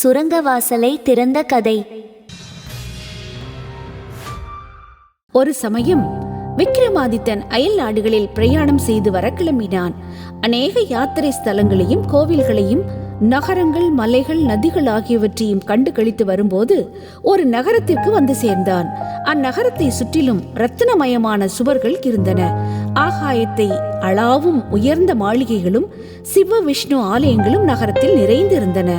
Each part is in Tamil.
சுரங்க வாசலை திறந்த கதை. ஒரு சமயம் விக்ரமாதித்தன் அயல் நாடுகளில் பிரயாணம் செய்து வர கிளம்பினான். அநேக யாத்திரை ஸ்தலங்களையும் கோவில்களையும் நகரங்கள் மலைகள் நதிகள் ஆகியவற்றையும் கண்டு கழித்து வரும்போது ஒரு நகரத்திற்கு வந்து சேர்ந்தான். அந்நகரத்தை சுற்றிலும் ரத்தினமயமான சுவர்கள் இருந்தன. ஆகாயத்தை அளாவும் உயர்ந்த மாளிகைகளும் சிவ விஷ்ணு ஆலயங்களும் நகரத்தில் நிறைந்திருந்தன.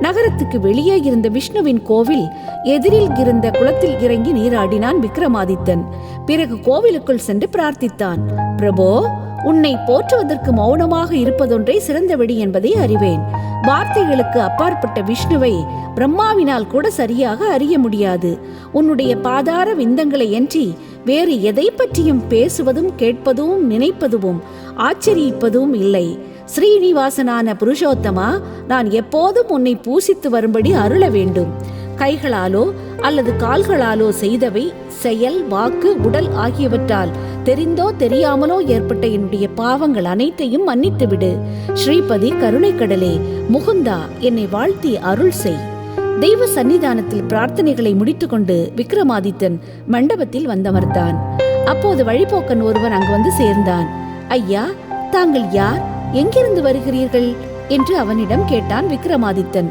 நகரத்துக்கு வெளியே இருந்த விஷ்ணுவின் கோவில் எதிரில் இருந்த குளத்தில் இறங்கி நீராடினான் விக்ரமாதித்தன். பிறகு கோவிலுக்குள் சென்று பிரார்த்தித்தான். பிரபோ உன்னை போற்றுவதற்கு மௌனமாக இருப்பதொன்றே சிறந்த வழி என்பதை அறிவேன். வார்த்தைகளுக்கு அப்பாற்பட்ட விஷ்ணுவை பிரம்மாவினால் கூட சரியாக அறிய முடியாது. உன்னுடைய பாதார விந்தங்களை அன்றி வேறு எதை பற்றியும் பேசுவதும் கேட்பதும் நினைப்பதும் ஆச்சரிப்பதும் இல்லை. ஸ்ரீனிவாசனான புருஷோத்தமா நான் எப்போதும் உன்னை பூசித்து வரும்படி அருள வேண்டும். கைகளாலோ அல்லது கால்களாலோ செய்தவை செயல் வாக்கு உடல் ஆகியவற்றால். தெரிந்தோ தெரியாமலோ ஏற்பட்ட என்னுடைய பாவங்கள் அனைத்தையும் மன்னித்து விடு ஸ்ரீபதி கருணைக்கடலே முகுந்தா என்னை வாழ்த்தி அருள் செய். தெய்வ சன்னிதானத்தில் பிரார்த்தனைகளை முடித்துக்கொண்டு விக்ரமாதித்தன் மண்டபத்தில் வந்தமர்ந்தான் அப்போது வழிபோக்கன் ஒருவன் அங்கு வந்து சேர்ந்தான். ஐயா தாங்கள் யார்? எங்கிருந்து வருகிறீர்கள்? என்று அவனிடம் கேட்டான் விக்ரமாதித்தன்.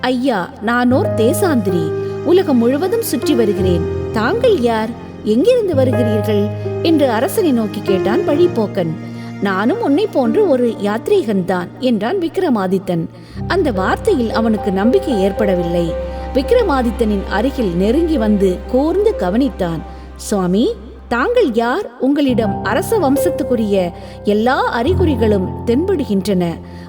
ஐயா நானோர் தேசாந்திரி. உலகம் முழுவதும் சுற்றி வருகிறேன். தாங்கள் யார்? எங்கிருந்து வருகிறீர்கள்? என்று அரசனை நோக்கி கேட்டான் வழிபோக்கன் நானும் உன்னை போன்று ஒரு யாத்ரீகன் தான் என்றான் விக்ரமாதித்தன் அந்த வார்த்தையில் அவனுக்கு நம்பிக்கை ஏற்படவில்லை. விக்ரமாதித்தனின் அருகில் நெருங்கி வந்து கூர்ந்து கவனித்தான். சுவாமி தாங்கள் யார்? உங்களிடம் அரச வம்சத்துக்குரிய எல்லா அறிகுறிகளும் தென்படுகின்றன.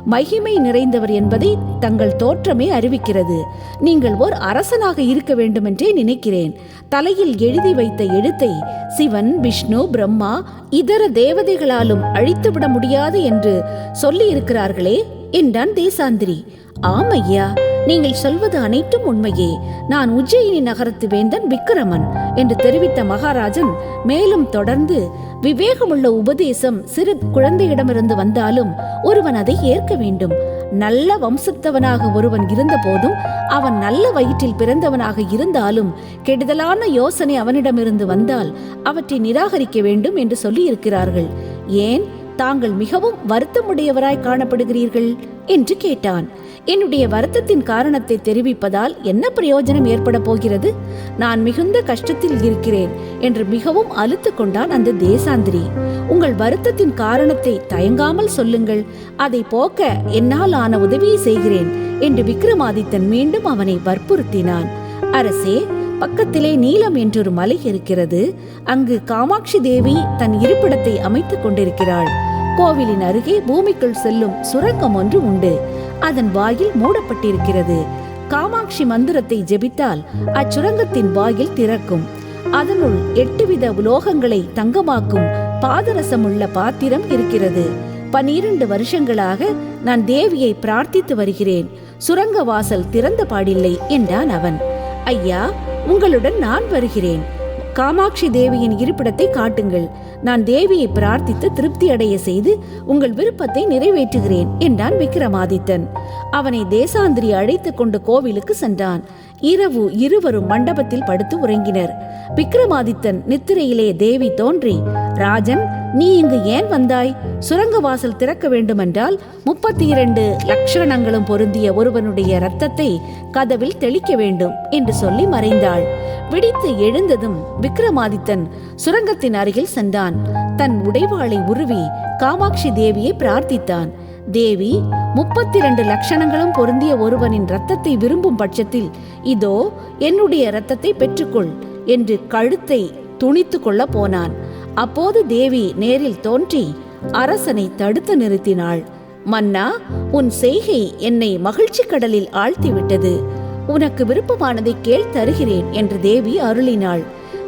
மகிமை நிறைந்தவர் என்பதை தங்கள் தோற்றமே அறிவிக்கிறது. நீங்கள் ஓர் அரசனாக இருக்க வேண்டுமென்றே நினைக்கிறேன். தலையில் எழுதி வைத்த எழுத்தை சிவன் விஷ்ணு பிரம்மா இதர தேவதைகளாலும் அழித்துவிட முடியாது என்று சொல்லி இருக்கிறார்களே என்றான் தேசாந்திரி. ஆம் ஐயா. நீங்கள் சொல்வது அனைத்தும் உண்மையே. நான் உஜ்ஜயினி நகரத்து வேந்தன் விக்கிரமன் என்று தெரிவித்த மகாராஜன் மேலும் தொடர்ந்து விவேகமுள்ள உபதேசம் சிறு குழந்தையிடமிருந்து வந்தாலும் ஒருவன் அதை ஏற்க வேண்டும். நல்ல வம்சத்தவனாக ஒருவன் இருந்தபோதும் அவன் நல்ல வயிற்றில் பிறந்தவனாக இருந்தாலும் கெடுதலான யோசனை அவனிடமிருந்து வந்தால் அவற்றை நிராகரிக்க வேண்டும் என்று சொல்லியிருக்கிறார்கள். ஏன்? தாங்கள் மிகவும் வருத்தமுடையவராய் காணப்படுகிறீர்கள். என்று கேட்டான். என்னுடைய வருத்தத்தின் காரணத்தை தெரிவிப்பதால் என்ன பிரயோஜனம் ஏற்பட போகிறது? நான் மிகுந்த கஷ்டத்தில் இருக்கிறேன் என்று மிகவும் அழுத்து கொண்டான் அந்த தேசாந்திரி. உங்கள் வருத்தத்தின் காரணத்தை தயங்காமல் சொல்லுங்கள். அதை போக்க என்னால் ஆன உதவியை செய்கிறேன் என்று விக்ரமாதித்தன் மீண்டும் அவனை வற்புறுத்தினான். அரசே பக்கத்திலே நீலம் என்றொரு மலை இருக்கிறது. அங்கு காமாட்சி தேவி தன் இருப்பிடத்தை அமைத்துக் கொண்டிருக்கிறாள். கோவிலின் அருகே பூமிக்குள் செல்லும் சுரங்கம் ஒன்று உண்டு. அதன் வாயில் மூடப்பட்டிருக்கிறது. காமாட்சி மந்திரத்தை ஜெபித்தால் அச்சுரங்கத்தின் வாயில் திறக்கும். அதனுள் எட்டு வித உலோகங்களை தங்கமாக்கும் பாதரசமுள்ள பாத்திரம் இருக்கிறது. பனிரண்டு வருஷங்களாக நான் தேவியை பிரார்த்தித்து வருகிறேன். சுரங்க வாசல் திறந்த பாடில்லை என்றான் அவன். ஐயா உங்களுடன் நான் வருகிறேன். காமாட்சி தேவியின் இருப்பிடத்தை காட்டுங்கள். நான் தேவியை பிரார்த்தித்து திருப்தி அடைய செய்து உங்கள் விருப்பத்தை நிறைவேற்றுகிறேன் என்றான் விக்ரமாதித்தன் அவனை தேசாந்திரி அழைத்துக் கொண்டு கோவிலுக்கு சென்றான். இரவு இருவரும் மண்டபத்தில் படுத்து உறங்கினர். விக்ரமாதித்தன் நித்திரையிலே தேவி தோன்றி ராஜன் நீ இங்கு ஏன் வந்தாய்? சுரங்க வாசல் திறக்க வேண்டுமென்றால் முப்பத்தி இரண்டு லட்சணங்களும் பொருந்திய ஒருவனுடைய இரத்தத்தை கதவில் தெளிக்க வேண்டும் என்று சொல்லி மறைந்தாள். விடித்து எழுந்ததும் விக்ரமாதித்தன் சுரங்கத்தின் அருகில் சென்றான். தன் உடைவாளை உருவி காமாட்சி தேவியை பிரார்த்தித்தான். தேவி முப்பத்தி இரண்டு லட்சணங்களும் பொருந்திய ஒருவனின் ரத்தத்தை விரும்பும் பட்சத்தில் இதோ என்னுடைய ரத்தத்தை பெற்றுக்கொள் என்று கழுத்தை துணித்து கொள்ள போனான். அப்போது தேவி நேரில் தோன்றி அரசனை தடுத்து நிறுத்தினாள். மன்னா உன் செய்கை என்னை மகிழ்ச்சி கடலில் ஆழ்த்திவிட்டது. உனக்கு விருப்பமானதை கேள் தருகிறேன் என்று தேவி அருளினாள்.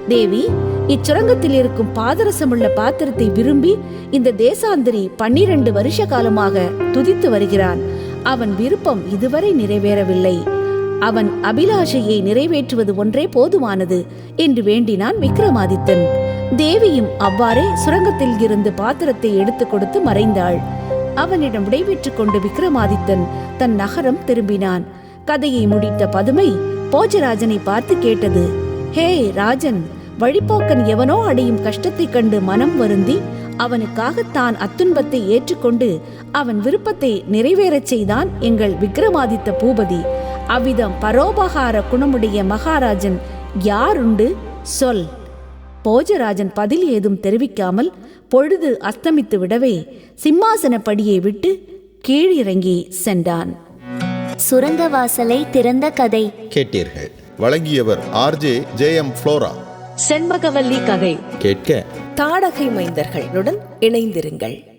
தேவி இச்சுரங்கத்தில் இருக்கும் பாதரசமுள்ள பாத்திரத்தை விரும்பி இந்த தேசாந்திரி பன்னிரண்டு வருஷ காலமாக துதித்து வருகிறான். அவன் விருப்பம் இதுவரை நிறைவேறவில்லை. அவன் அபிலாஷையை நிறைவேற்றுவது ஒன்றே போதுமானது என்று வேண்டினான் விக்ரமாதித்தன் தேவியும் அவ்வாறே சுரங்கத்தில் இருந்து பாத்திரத்தை எடுத்துக் கொடுத்து மறைந்தாள். அவனிடம் விடைபெற்றுக் கொண்டு விக்ரமாதித்தன் தன் நகரம் திரும்பினான். கதையை முடித்த பதுமை போஜராஜனை பார்த்து கேட்டது ஹே ராஜன் வழிப்போக்கன் எவனோ அடையும் கஷ்டத்தைக் கண்டு மனம் வருந்தி அவனுக்காக தான் அத்துன்பத்தை ஏற்றுக்கொண்டு அவன் விருப்பத்தை நிறைவேறச் செய்தான் எங்கள் விக்ரமாதித்த பூபதி. அவ்விதம் பரோபகார குணமுடைய மகாராஜன் யாருண்டு? சொல். போஜராஜன் பதில் ஏதும் தெரிவிக்காமல் பொழுது அஸ்தமித்து விடவே சிம்மாசன படியை விட்டு கீழிறங்கி சென்றான். சுரங்க வாசலை திறந்த கதை. கேட்டீர்கள். வழங்கியவர் RJ J M Flora. Shenbagavalli கதை. கேட்க. தாடகை மைந்தர்களுடன் இணைந்திருங்கள்.